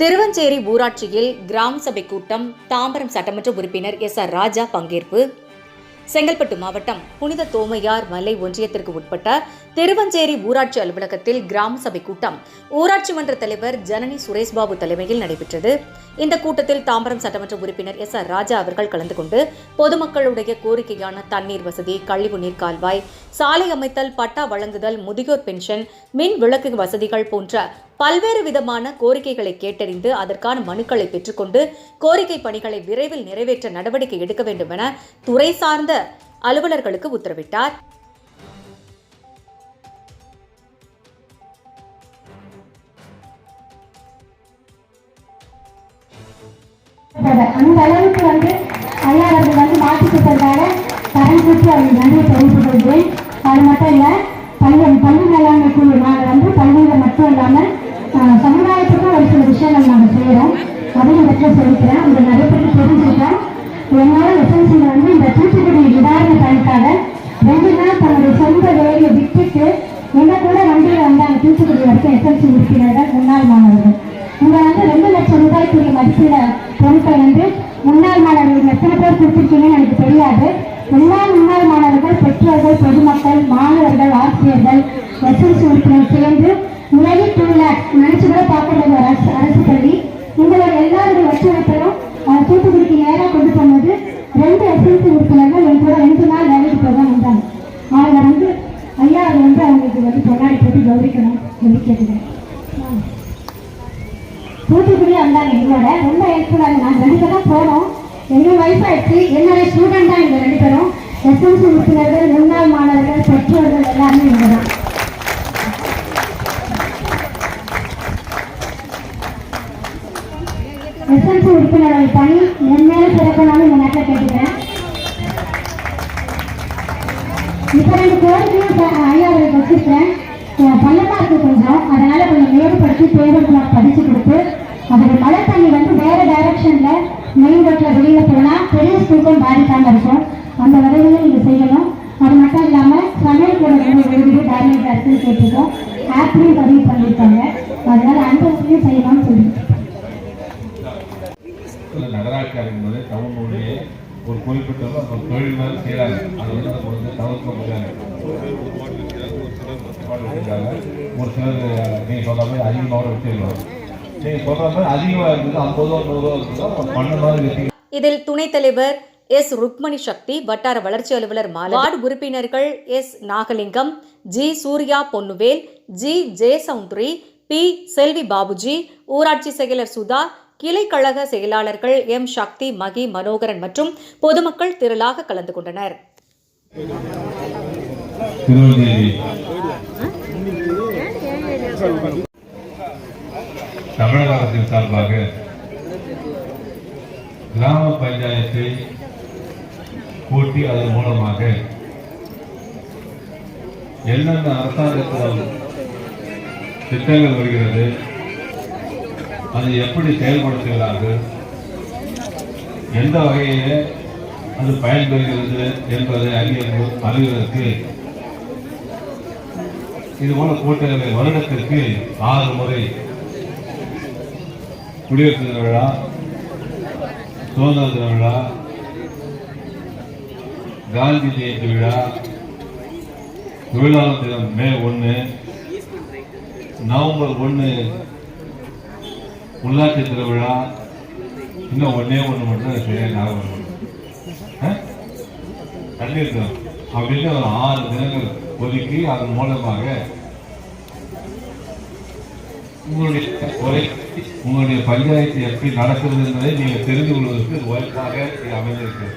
திருவஞ்சேரி ஊராட்சியில் கிராம சபை கூட்டம் தாம்பரம் சட்டமன்ற உறுப்பினர் எஸ் ஆர் ராஜா பங்கேற்பு செங்கல்பட்டு மாவட்டம் புனித தோமையார் மலை ஒன்றியத்திற்கு உட்பட்ட திருவஞ்சேரி ஊராட்சி அலுவலகத்தில் கிராம சபை கூட்டம் ஊராட்சி மன்ற தலைவர் ஜனனி சுரேஷ்பாபு தலைமையில் நடைபெற்றது. இந்த கூட்டத்தில் தாம்பரம் சட்டமன்ற உறுப்பினர் எஸ் ஆர் ராஜா அவர்கள் கலந்து கொண்டு பொதுமக்களுடைய கோரிக்கையான தண்ணீர் வசதி கழிவுநீர் கால்வாய் சாலை அமைத்தல் பட்டா வழங்குதல் முதியோர் பென்ஷன் மின் விளக்கு வசதிகள் போன்ற பல்வேறு விதமான கோரிக்கைகளை கேட்டறிந்து அதற்கான மனுக்களை பெற்றுக்கொண்டு கோரிக்கை பணிகளை விரைவில் நிறைவேற்ற நடவடிக்கை எடுக்க வேண்டும் என துறை சார்ந்த அலுவலர்களுக்கு உத்தரவிட்டார். அந்த அளவுக்கு வந்து ஐயா அவர்கள் வந்து மாற்றி கொடுத்ததால கடன் கொடுத்து நன்றியை தெரிவித்துக் கொள்கிறேன் அது மட்டும் இல்லை பள்ளி பள்ளி மேலாண்மை குழு நாங்கள் வந்து பள்ளியில் மட்டும் இல்லாமல் சமுதாயத்துக்கும் ஒரு சில விஷயங்கள் நாங்கள் செய்கிறோம் அதையும் பற்றி சொல்லிக்கிறேன். அந்த நிறைய என்னோட எஸ்என்சியில் வந்து இந்த தூத்துக்குடி நிவாரண பயனுக்காக ரெண்டு நாள் தன்னுடைய சொந்த வேலையை விட்டுட்டு என்ன கூட வண்டியில் வந்தாங்க தூத்துக்குடி வரைக்கும் எஸ்என்சி உறுப்பினர்கள் முன்னாள் மாணவர்கள். இங்கே வந்து ரெண்டு லட்சம் ரூபாய்க்குரிய மதிப்பீட பொருட்கள் வந்து முன்னாள் மாணவர்கள் எத்தனை பேர் கொடுத்துருக்கீங்கன்னு எனக்கு தெரியாது. எல்லா முன்னாள் மாணவர்கள் பெற்றோர்கள் பொதுமக்கள் மாணவர்கள் ஆசிரியர்கள் எஸ்எல்சி உறுப்பினர் சேர்ந்து நிலவி டூ லேக்ஸ் நினைச்சு கூட பார்க்கறது அரசு அரசு பள்ளி உங்களோட எல்லாருடைய ஒத்துழைப்பையும் ரெண்டு எஸ்எல்சி உறுப்பினர்கள் என் கூட ரெண்டு நாள் வேலைக்கு தான் வந்தாங்க. அவங்க வந்து ஐயா அது வந்து அவங்களுக்கு வந்து பொன்னாடி போட்டு கௌரிக்கணும் சொல்லி கேட்டுக்கிறேன் தூத்துக்குடி வந்தாங்க எங்களோட. ரொம்ப ஹெல்ப்ஃபுல்லாக நாங்கள் ரெண்டு பேரும் போனோம். எங்கள் வயசாயிடுச்சு. என்னுடைய ஸ்டூடெண்ட் தான் எங்கள் ரெண்டு பேரும். எஸ்எல்சி உறுப்பினர்கள் முன்னாள் மாணவர்கள் பெற்றோர்கள் எல்லாருமே இங்கே தான். எஸ்எல்சி உறுப்பினர்கள் பணி மென்மேலும் சிறக்கணும்னு இந்த கேட்டுக்கிறேன் இப்போ ரெண்டு கோரிக்கையும் ப- ஐயா அவருக்கு வச்சிருக்கேன் பள்ளமா இருக்கு கொஞ்சம் அதனால கொஞ்சம் மேம்படுத்தி பேருந்து படிச்சு கொடுத்து அதோட மழை தண்ணி வந்து வேற டைரக்ஷன்ல மெயின் ரோட்ல வெளியில போனா பெரிய ஸ்கூலுக்கும் பாதிக்காம இருக்கும். அந்த வகையில நீங்க செய்யணும். அது மட்டும் இல்லாம சமையல் கூட எழுதிட்டு டேமேஜ் ஆச்சுன்னு கேட்டிருக்கோம். ஆப்லையும் பதிவு பண்ணியிருக்காங்க. அதனால அந்த உதவியும் செய்யணும்னு சொல்லிட்டு இல்ல நகராட்சி என்பது தமிழ் மொழியை ஒரு குறிப்பிட்ட ஒரு தொழில் மாதிரி செய்கிறாங்க அதை வந்து நம்ம வந்து தவிர்க்க முடியாது ஒரு சிலர் நீங்கள் சொல்கிற மாதிரி அதிகமாக வச்சிருக்கோம் நீங்கள் சொல்கிற மாதிரி அதிகமாக இருக்குது ஐம்பது ரூபா இருக்குதோ பண்ண மாதிரி இதில் துணைத் தலைவர் எஸ். ருக்மணி சக்தி வட்டார வளர்ச்சி அலுவலர் மாலா வார்டு உறுப்பினர்கள் S. Nagalingam G. Surya Ponnuvel G. Jayasoundari P. Selvi Babuji ஊராட்சி செயலர் சுதா கிளைக்கழக செயலாளர்கள் எம். சக்தி மகி மனோகரன் மற்றும் பொதுமக்கள் திரளாக கலந்து கொண்டனர். தமிழக அரசின் சார்பாக கிராம பஞ்சாயத்தை கூட்டி அதன் மூலமாக என்னென்ன அரசாங்கத்தால் திட்டங்கள் வருகிறது அது எப்படி செயல்படுத்துகிறார்கள்? எந்த வகையிலே அது பயன்பெறுகிறது என்பதை அறிய அறிவதற்கு இது போல கூட்டங்களை வருடத்திற்கு ஆறு முறை குடியரசு தின விழா சுதந்திர தின விழா காந்தி ஜெயந்தி விழா தொழிலாளர் தினம் மே ஒன்று நவம்பர் ஒன்று உள்ளாட்சி திருவிழா இன்னும் ஒன்னே ஒன்று மட்டும் எனக்கு சரியா ஞாபகம் கண்டிருக்கணும் அப்படின்னு ஒரு ஆறு தினங்கள் ஒதுக்கி அதன் மூலமாக உங்களுடைய குறை உங்களுடைய பஞ்சாயத்து எப்படி நடக்கிறது என்பதை நீங்கள் தெரிந்து கொள்வதற்கு வாய்ப்பாக அமைந்திருக்கிறது.